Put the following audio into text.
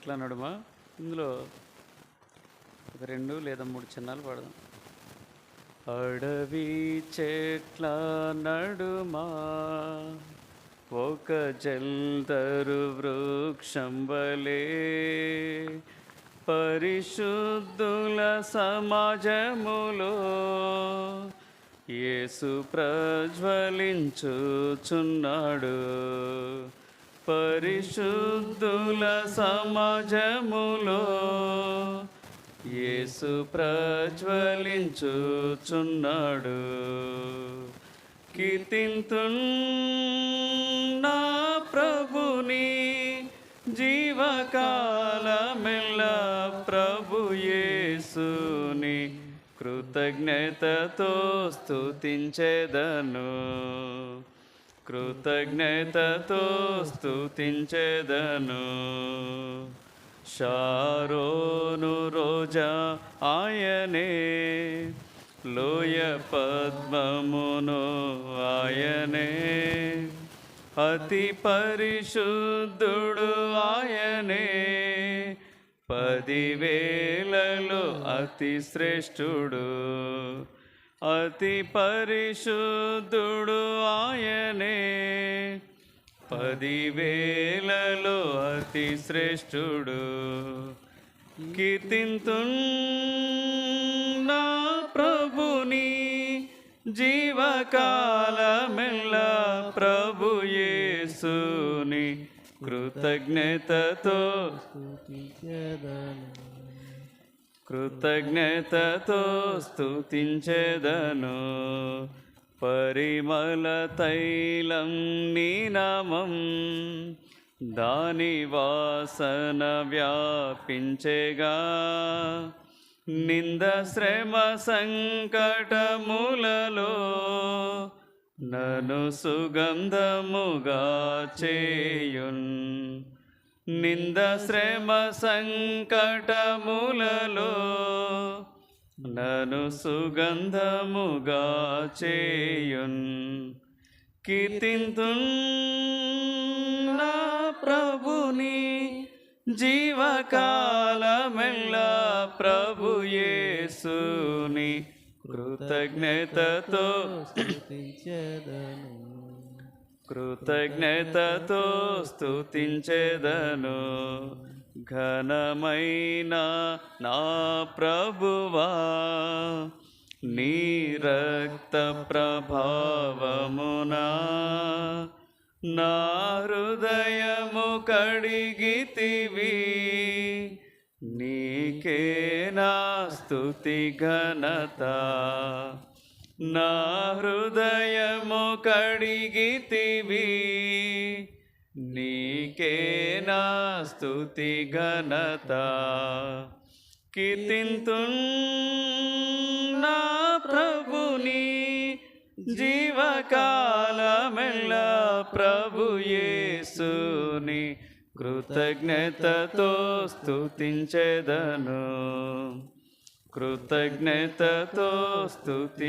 ఇట్లా నడుమ? ఇందులో ఒక రెండు లేదా మూడు చిన్నాలు పాడదాం. అడవి చెట్ల నడుమా ఒక జల్దరు వృక్షం పరిశుద్ధుల సమాజములో యేసు ప్రజ్వలించుచున్నాడు. పరిశుద్ధుల సమాజములో యేసు ప్రజ్వలించుచున్నాడు. కీర్తింతున్నా ప్రభుని జీవకాలమెల్ల ప్రభు యేసుని కృతజ్ఞతతో స్తుతించెదను. కృతజ్ఞతతో స్థుతించేదను షారోను రోజా ఆయనే లోయ పద్మమును ఆయనే. అతి పరిశుద్ధుడు ఆయనే పదివేలలో అతి శ్రేష్ఠుడు. అతి పరిశుద్ధుడు ఆయనే. పదివేలలో అతి శ్రేష్ఠుడు. కీర్తింతున్ నా ప్రభుని. జీవకాలమెల్ల ప్రభు యేసుని. కృతజ్ఞతతో కృతజ్ఞతతో స్తుతించెదను. పరిమళ తైలం నీనామం దాని వాసన వ్యాపించేగా. నింద శ్రమ సంకటములలో నను సుగంధముగా చేయున్. నింద శ్రమ సంకటములలో నను సుగంధముగా చేయున్. కీర్తింతున్ నా ప్రభుని జీవకాలమెల్ల ప్రభుయేసుని కృతజ్ఞతతో స్థుతించదను కృతజ్ఞతతో స్థుతించేదను ఘనమైన నా ప్రభువా నీ రక్త ప్రభావమునా నా హృదయము కడిగితివి. నీకే నా స్తుతి ఘనత. నా హృదయము కడిగితివి నీకే నా స్తుతి ఘనత. కీర్తింతు నా ప్రభుని జీవకాలమెల్ల ప్రభుయేసుని కృతజ్ఞతతో స్థుతించెదను కృతజ్ఞతతో స్తుతి